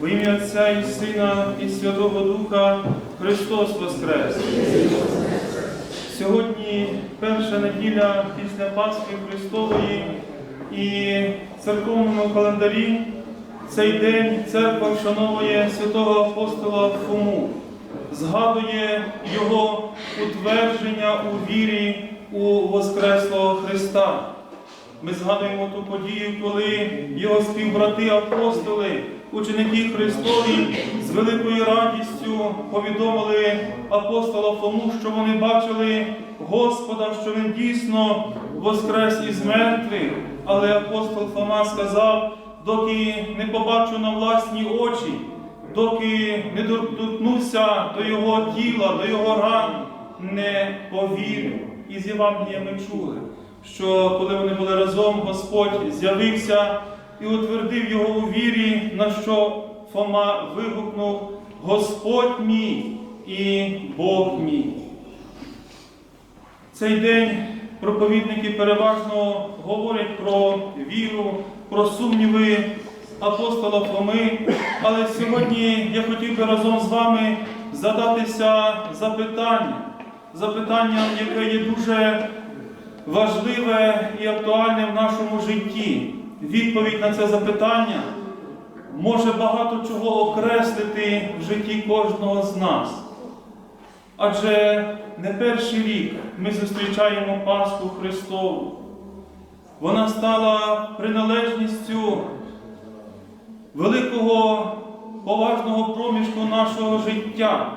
Во ім'я Отця і Сина, і Святого Духа Христос Воскрес! Сьогодні перша неділя після Пасхи Христової і в церковному календарі цей день церква вшановує святого апостола Фому, згадує його утвердження у вірі у Воскреслого Христа. Ми згадуємо ту подію, коли його співбрати апостоли, ученики Христові з великою радістю повідомили апостола Фому, що вони бачили Господа, що він дійсно воскрес із мертвих. Але апостол Фома сказав, доки не побачу на власні очі, доки не доторкнуся до його тіла, до його ран, не повірю. І з Євангелія ми чули що коли вони були разом, Господь з'явився і утвердив його у вірі, на що Фома вигукнув Господь мій і Бог мій. Цей день проповідники переважно говорять про віру, про сумніви апостола Фоми, але сьогодні я хотів би разом з вами задатися запитанням, запитанням, яке є дуже важливе і актуальне в нашому житті. Відповідь на це запитання може багато чого окреслити в житті кожного з нас. Адже не перший рік ми зустрічаємо Пасху Христову. Вона стала приналежністю великого поважного проміжку нашого життя.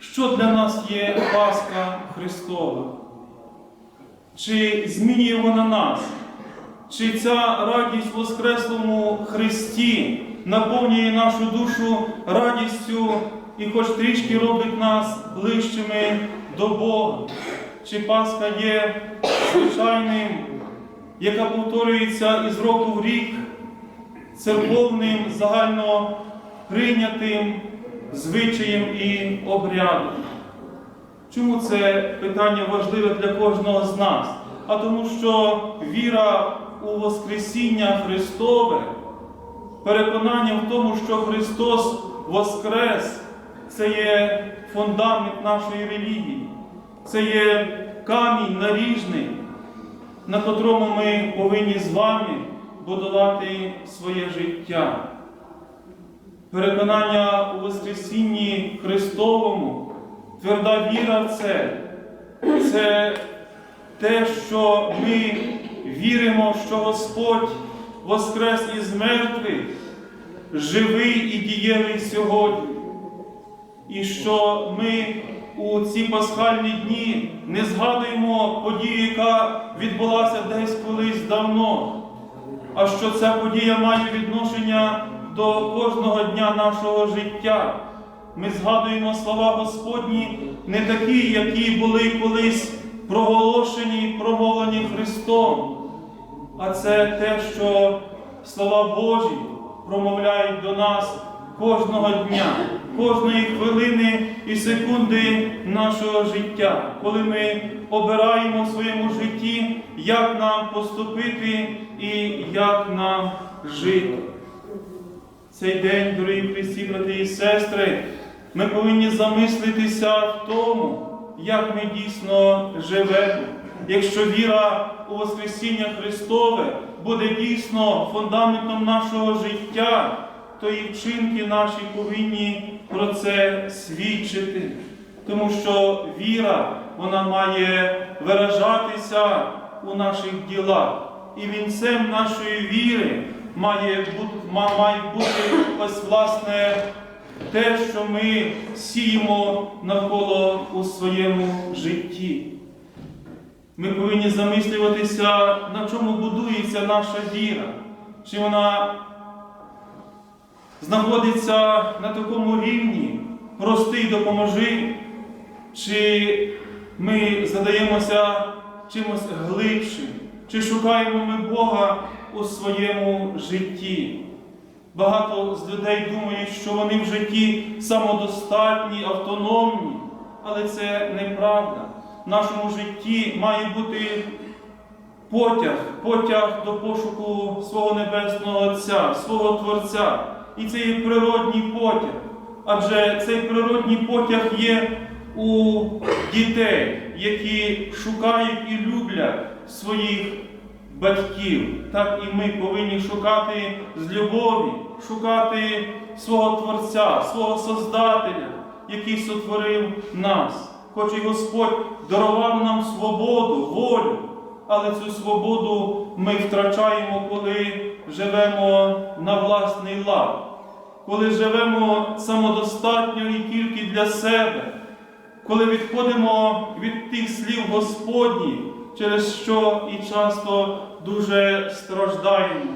Що для нас є Пасха Христова? Чи змінює вона нас? Чи ця радість в Воскреслому Христі наповнює нашу душу радістю і хоч трішки робить нас ближчими до Бога? Чи Пасха є звичайним, яка повторюється із року в рік, церковним, загально прийнятим звичаєм і обрядом? Чому це питання важливе для кожного з нас? А тому, що віра у Воскресіння Христове, переконання в тому, що Христос Воскрес, це є фундамент нашої релігії, це є камінь наріжний, на котрому ми повинні з вами будувати своє життя. Переконання у Воскресінні Христовому. Тверда віра в це, це те, що ми віримо, що Господь воскрес із мертвих, живий і дієвий сьогодні. І що ми у ці пасхальні дні не згадуємо подію, яка відбулася десь колись давно, а що ця подія має відношення до кожного дня нашого життя. Ми згадуємо слова Господні не такі, які були колись проголошені, і промовлені Христом, а це те, що слова Божі промовляють до нас кожного дня, кожної хвилини і секунди нашого життя, коли ми обираємо в своєму житті, як нам поступити і як нам жити. Цей день, дорогі Христі, брати і сестри, ми повинні замислитися в тому, як ми дійсно живемо. Якщо віра у Воскресіння Христове буде дійсно фундаментом нашого життя, то і вчинки наші повинні про це свідчити. Тому що віра вона має виражатися у наших ділах. І вінцем нашої віри має бути, ось власне те, що ми сіємо навколо у своєму житті. Ми повинні замислюватися, на чому будується наша віра, чи вона знаходиться на такому рівні, простий допоможи, чи ми задаємося чимось глибшим, чи шукаємо ми Бога у своєму житті. Багато з людей думають, що вони в житті самодостатні, автономні, але це неправда. В нашому житті має бути потяг, потяг до пошуку свого Небесного Отця, свого Творця. і це є природній потяг. Адже цей природній потяг є у дітей, які шукають і люблять своїх батьків. Так і ми повинні шукати з любові, шукати свого Творця, свого Создателя, який сотворив нас. Хоч і Господь дарував нам свободу, волю, але цю свободу ми втрачаємо, коли живемо на власний лад, коли живемо самодостатньо і тільки для себе, коли відходимо від тих слів Господніх, через що і часто дуже страждаємо.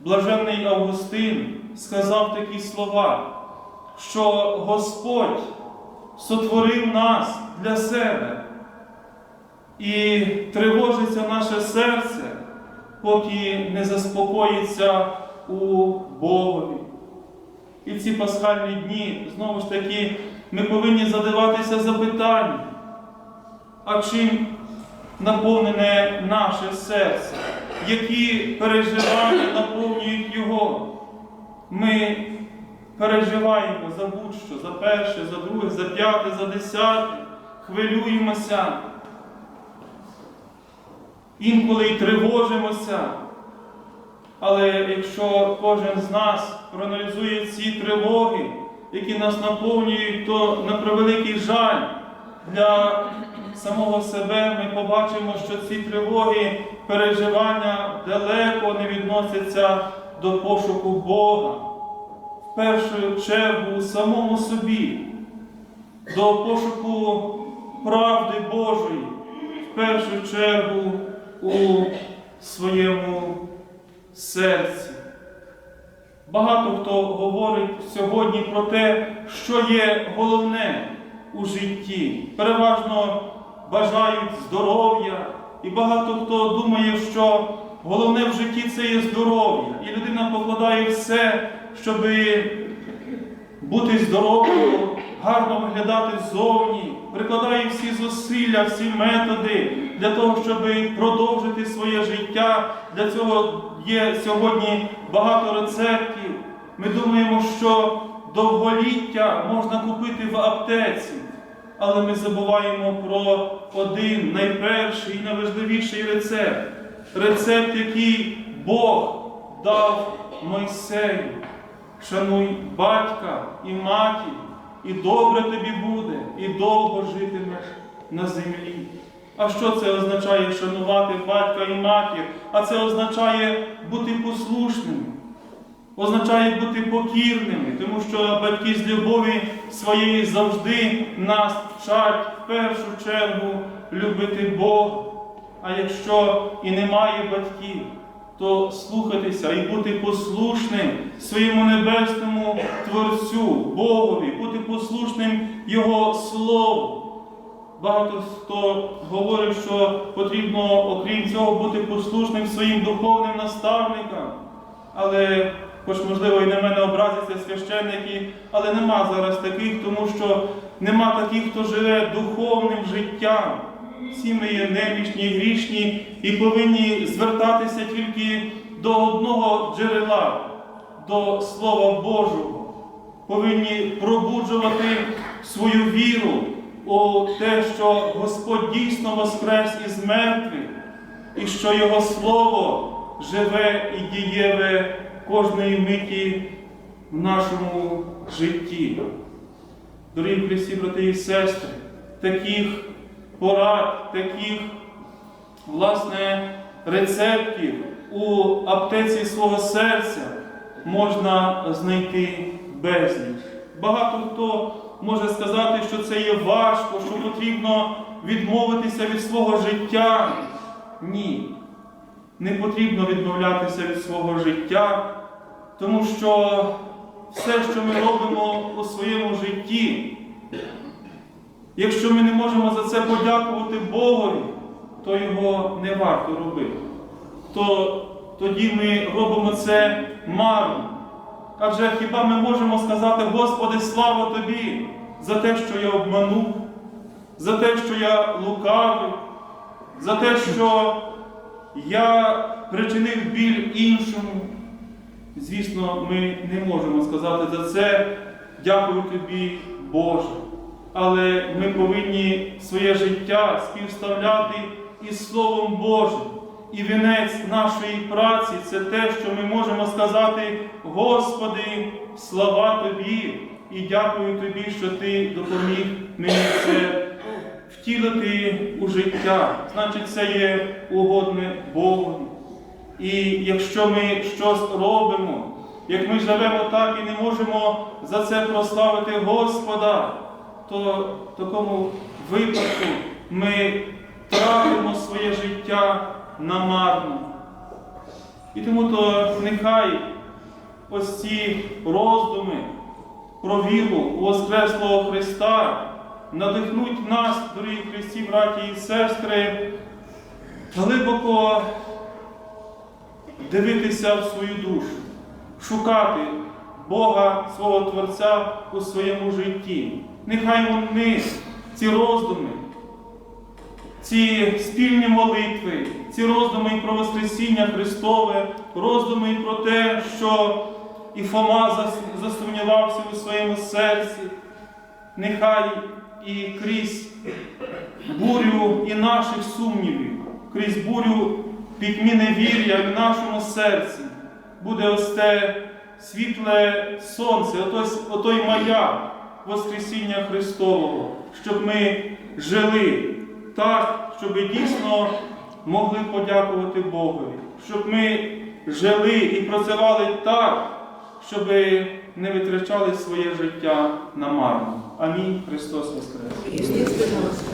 Блаженний Августин сказав такі слова, що Господь сотворив нас для себе і тривожиться наше серце, поки не заспокоїться у Богові. І ці пасхальні дні, знову ж таки, ми повинні задаватися запитанням, а чим наповнене наше серце, які переживання наповнюють його. Ми переживаємо за будь-що, за перше, за друге, за п'яте, за десяте, хвилюємося. Інколи й тривожимося. Але якщо кожен з нас проаналізує ці тривоги, які нас наповнюють, то на превеликий жаль для самого себе ми побачимо, що ці тривоги, переживання далеко не відносяться до пошуку Бога. В першу чергу у самому собі, до пошуку правди Божої, в першу чергу у своєму серці. Багато хто говорить сьогодні про те, що є головне у житті. Переважно бажають здоров'я, і багато хто думає, що головне в житті це є здоров'я. І людина покладає все, щоб бути здоровою, гарно виглядати ззовні, прикладає всі зусилля, всі методи для того, щоб продовжити своє життя. Для цього є сьогодні багато рецептів. Ми думаємо, що довголіття можна купити в аптеці, але ми забуваємо про один найперший і найважливіший рецепт. Рецепт, який Бог дав Мойсею. Шануй батька і матір, і добре тобі буде, і довго житимеш на землі. А що це означає шанувати батька і матір? А це означає бути послушними, означає бути покірними, тому що батьки з любові своєї завжди нас вчать в першу чергу любити Бога. А якщо і немає батьків, то слухатися і бути послушним своєму небесному Творцю, Богові, бути послушним Його Слову. Багато хто говорить, що потрібно, окрім цього, бути послушним своїм духовним наставникам. Але, хоч, можливо, і на мене образяться священники, але нема зараз таких, тому що нема таких, хто живе духовним життям. Всі ми є немічні, грішні і повинні звертатися тільки до одного джерела, до Слова Божого. Повинні пробуджувати свою віру у те, що Господь дійсно воскрес із мертвих, і що Його Слово живе і дієве кожної миті в нашому житті. Дорогі Христі, брати і сестри, таких порад, таких, власне, рецептів у аптеці свого серця можна знайти безліч. Багато хто може сказати, що це є важко, що потрібно відмовитися від свого життя. Ні. Не потрібно відмовлятися від свого життя, тому що все, що ми робимо у своєму житті, Якщо ми не можемо за це подякувати Богові, то його не варто робити. То тоді ми робимо це марно. Адже хіба ми можемо сказати, Господи, слава Тобі за те, що я обманув, за те, що я лукавив, за те, що я причинив біль іншому. звісно, ми не можемо сказати за це дякую тобі, Боже. Але ми повинні своє життя співставляти із Словом Божим. І вінець нашої праці це те, що ми можемо сказати, Господи, слава Тобі і дякую Тобі, що Ти допоміг мені це втілити у життя. Значить, це є угодне Богу. І якщо ми щось робимо, як ми живемо так і не можемо за це прославити Господа, то в такому випадку ми тратимо своє життя намарно. І тому то нехай ось ці роздуми про віру Воскреслого Христа надихнуть нас, дорогі Христі, браті і сестри, глибоко дивитися в свою душу, шукати Бога свого Творця у своєму житті. Нехай вони, ці роздуми, ці спільні молитви, ці роздуми і про Воскресіння Христове, роздуми і про те, що і Фома зас- засумнівався у своєму серці, нехай і крізь бурю і наших сумнівів, крізь бурю пітьмі невір'я в нашому серці буде ось те світле сонце, отось, отой маяк Воскресіння Христового, щоб ми жили так, щоб дійсно могли подякувати Богові, щоб ми жили і працювали так, щоб не витрачали своє життя намарно. Амінь. Христос Воскрес!